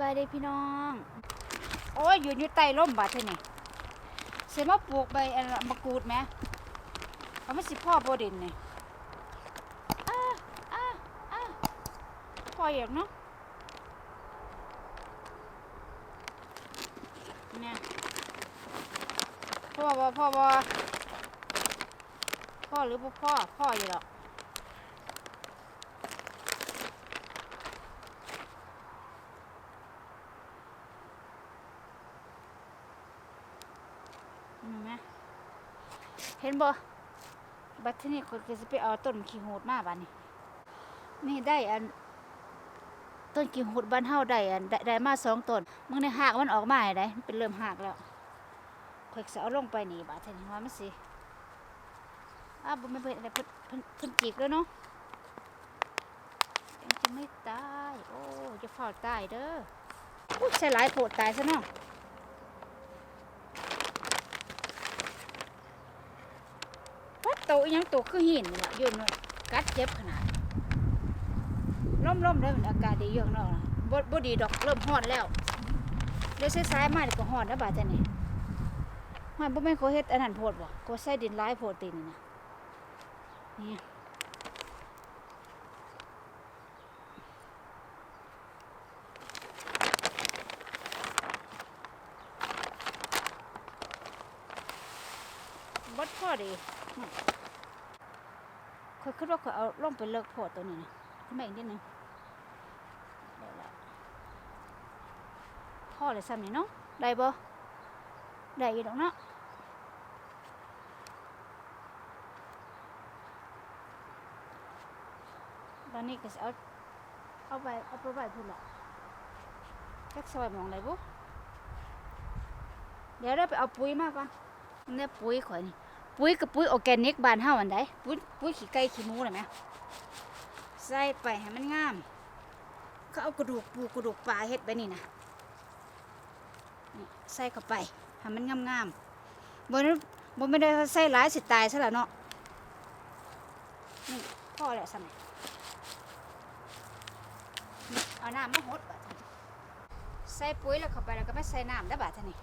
บายดีพี่น้อง โอ้ยอยู่อยู่ใต้ร่มบาดเท่นี่เสียมาปลูกใบมะกรูดไหมเอามาสิพ่อโบด่นนี่พ่ออยากเนาะเนี่ยพ่อบ่พ่อบ่พ่อหรือพ่อพ่ออยู่หรอก เห็นไหมเห็นบ่บัดทีนี้คนก็จะไปเอาต้นขี้หูดมาบ้านนี้นี่ได้อันต้นขี้หูดบ้านเฮาได้อันได้ได้มาสองต้นมึงในหากมันออกมาได้มันเป็นเริ่มหากแล้วข่อยจะเอาลงไปนี่บาดทีนี้ว่ามันสิอ้าวบ่ไม่เป็นอะไรเพิ่นเพิ่นเพิ่นจีกแล้วเนาะยังจะไม่ตายโอ้จะเฝ้าตายเด้ออุ้ยใส่หลายโพดตายซะเนาะ วัด โตอีหยังโตคือหินนี่ล่ะโยนไว้กัดเจ็บขนาดล่มล่มๆได้มันอากาศดีอยู่ข้างนอกนะบ่บ่ดีดอกเริ่มฮ้อนแล้วเดี๋ยวสายๆมานี่ก็ฮ้อนแล้วบาดเท่านี้มันบ่แม่นเขาเฮ็ดอันนั้นโพดบ่เขาใส่ดินหลายโพดตีนี่นะนี่ ดพอดีคอยคิดว่าคอยเอาล่องไปเลิกโพดตัวนี้นะขึ้นมาอีกนิดนึงได้ล้วพ่อเลยซ้ำนี่เนาะได้บ่ได้อยู่ดอกเนาะตอนนี้ก็จะเอาเอาไปเอาไปไว้พุ่นละจักซอยมองอะไหนบุเดี๋ยวเราไปเอาปุ๋ยมาก่อนเนี่ยปุ๋ยข่อยนี่ ปุ๋ยกับปุ๋ยออร์แกนิกบ้านเฮาอันใดปุ๋ยปุ๋ยขี้ไก่ขี้หมูน่ะแหมใส่ไปให้มันงาม เขาเอากระดูกปูกระดูกปลาเฮ็ดไปนี่นะใส่เข้าไปให้มันงามๆบ่นั้นบ่ไม่ได้ใส่หลายสิตายซะแล้วเนาะนี่พ่อแล้วซั่นนี่นี่เอาน้ำมาหดบัดใส่ปุ๋ยแล้วเข้าไปแล้วก็ไม่ใส่น้ำได้อบัดนี้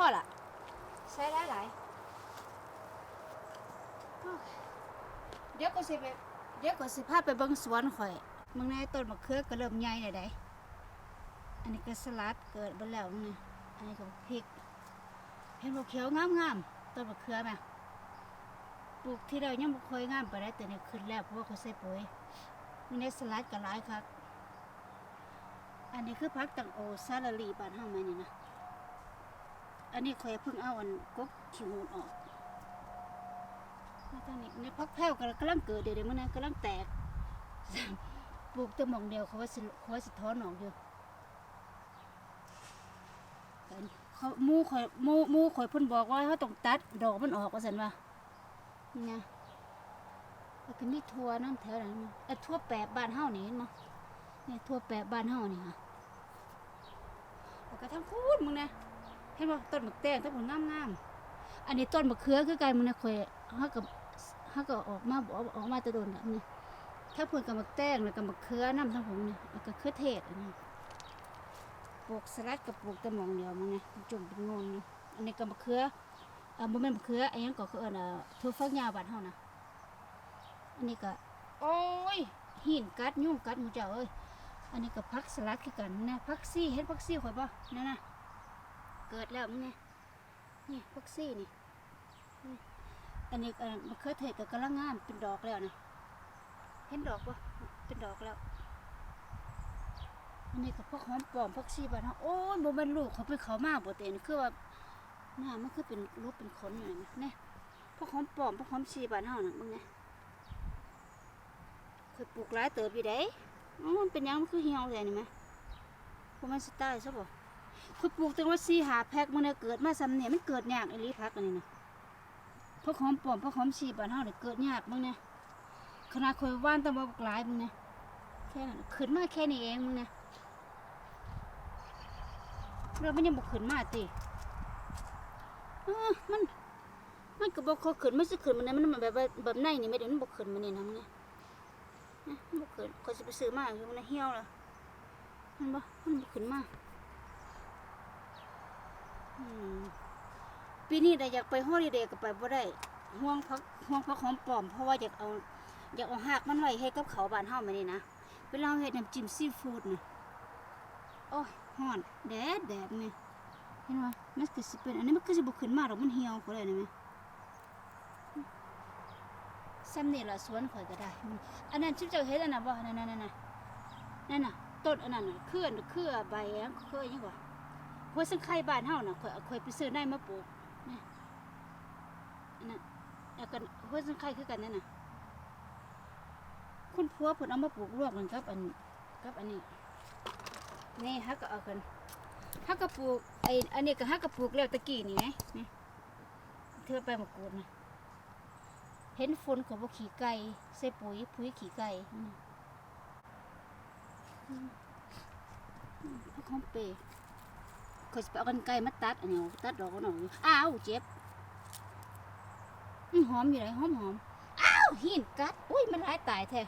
พอละใช้ได้หลายโอ้ยเดี๋ยวก็สิไปเดี๋ยวก็สิพาไปเบิ่งสวนข่อยมึงในต้นมะเขือก็เริ่มใหญ่แล้ได้อันนี้ก็สลัดเกิดไปแล้วนี่อันนี้ก็พริกเห็นบ่เขียวงามๆต้นมะเขือแม่ปลูกที่เรายังบ่ค่อยงามปานใดแต่นี่ขึ้นแล้วเพราะว่าเขาใส่ปุ๋ยมึงในสลัดก็หลายคักอันนี้คือผักตังโอซาลาลีบ้านเฮาแม่นี่นะ อันนี้ข่อยเพิ่งเอาอันกกขี้มูออกมาทางนี้ในพักแพ้วกำลังเกิดเดี๋ยวๆมันนะกำลังแตก ปลูกแต่หมองเดียวเขาว่าสิเขาว่าสิท้อนออกอยู่แต่อันเขามูข่อยมูหมูข่อยเพิ่นบอกว่าเขาต้องตัดดอกมันออกว่าซั่นว่านี่ไงแล้วก็มีทั่วน้ำแถวนั้นไอ้ทั่วแปบบ้านเฮานี่เห็นมั้ยเนี่ยทั่วแปบบ้านเฮานี่ค่ะแล้วก็ทั้งพูดมึงนะ ห็นว่าต้นมะแตงต้นมะงามงามๆอันนี้ต้นมะเขือคือกันมันนะคอยฮักกับฮักก็ออกมาบอกออกมาตะโดนแบบนี้ถ้าเพิ่นกับมะแตงแล้วกับมะเขือน้ำทั้งผมนี่แล้วก็เขือเทศอันนี้ปลูกสลัดกับปลูกตะหมองเดียวมันนะจุ่มเป็นงนนี่อันนี้กับมะเขืออ่าบ่แม่นมะเขืออันนี้ก็คือเอิ้นอ่าถั่วฝักยาวบ้านเฮานะอันนี้ก็โอ้ยหินกัดยุ่งกัดหมูเจ้าเอ้ยอันนี้ก็ผักสลัดคือกันนะผักซี่เห็นผักซี่ข่อยบ่นั่นน่ะ เกิดแล้วมึงเนี่นี่พักซี่นี่ อันนี้เออมะเขือเทศก็กำลังงามเป็นดอกแล้วนะเห็นดอกปะเป็นดอกแล้ว อันนี้ก็พวกหอมปลอมพวกซีบ้านเฮาโอ้ยบ่ม่นลูกเขาไปเขามาบ่เต็นคือว่าหน้ามันคือเป็นรูปเป็นขนอยู่นั่นนะเนี่ยพวกหอมปลอมพวกหอมซีบ้านเฮาน่ะมึงเนี่ยเคยปลูกหลายเติบอยู่เด้มันเป็นยังมันคือเหี่ยวแท้นี่แหมบ่แม่นสไตล์ซะบ่เคยปลูกตั้งว่า4 5แพ็คมันเนี่ยเกิดมาซ้ำเนี่ยมันเกิดยากอีลีพักอันนี้นะพวกหอมปลอมพวกหอมซีบ้านเฮาเนี่ยเกิดยากมึงเนี่ยขนาดเคยว่านตะบ่บักหลายมึงเนี่ยแค่นั้นขึ้นมาแค่นี้เองมึงเนี่ยเราไม่ยังบกขึ้นมาติมันมันก็บอกเขาขึ้นมันสิขึ้นมันนะมันแบบแบบในนี่ไม่ได้มันบกขึ้นมันนี่นะมันเนี่ยนะมันบกขึ้นเขาจะไปซื้อมาอยู่มันนะเหี่ยวเละมันบ่มันบกขึ้นมา ปีนี้ได้อยากไปฮอลิเดย์ก็ไปบ่ได้ห่วงพักห่วงพักหอมปลอม เพราะว่าอยากเอาอยากเอาหากมันไว้ให้กับเขาบ้านเฮามานี่นะเวลาเราเฮ็ดน้ำจิ้มซีฟู้ดนะโอ้ยฮ้อนแดดแดดนี่เห็นไหมมันคือสิเป็นอันนี้มันคือสิบุขึ้นมาหรอกมันเหี่ยวเขาเลยนะแม่ซ้ำนี่ละสวนข่อยก็ได้ อันนั้นชิบเจ้าเฮ็ดอันนั้นบ่นั่นนั่นนั่นนั่นน่ะต้นอันนั้นน่ะเครือเครือใบอันเครือหยังวะ หัวสังไข่บ้านเฮาน่ะข่อยข่อยไปซื้อได้มาปลูกนี่อันนั้นแล้วก็หัวสังไข่คือกันนั่นน่ะคุณผัวเพิ่นเอามาปลูกรวมกันกับอันกับอันนี้นี่ฮักก็เอากันฮักกระปลูกไออันนี้ก็ฮักกระปลูกแล้วตะกี้นี่ไงนี่เธอไปมากรูดนะเห็นฝนของบขี่ไก่ใส่ปุ๋ยปุ๋ยขี่ไก่นี่อืมอืมพักหอมเปย์ เขาจะไปเอากันไกลมาตัดอันนี้ตัดดอกกันหน่อยอ้าวเจ็บหอมอยู่ไหนหอมหอมอ้าวหินกัดอุ้ยมันร้ายตายแท้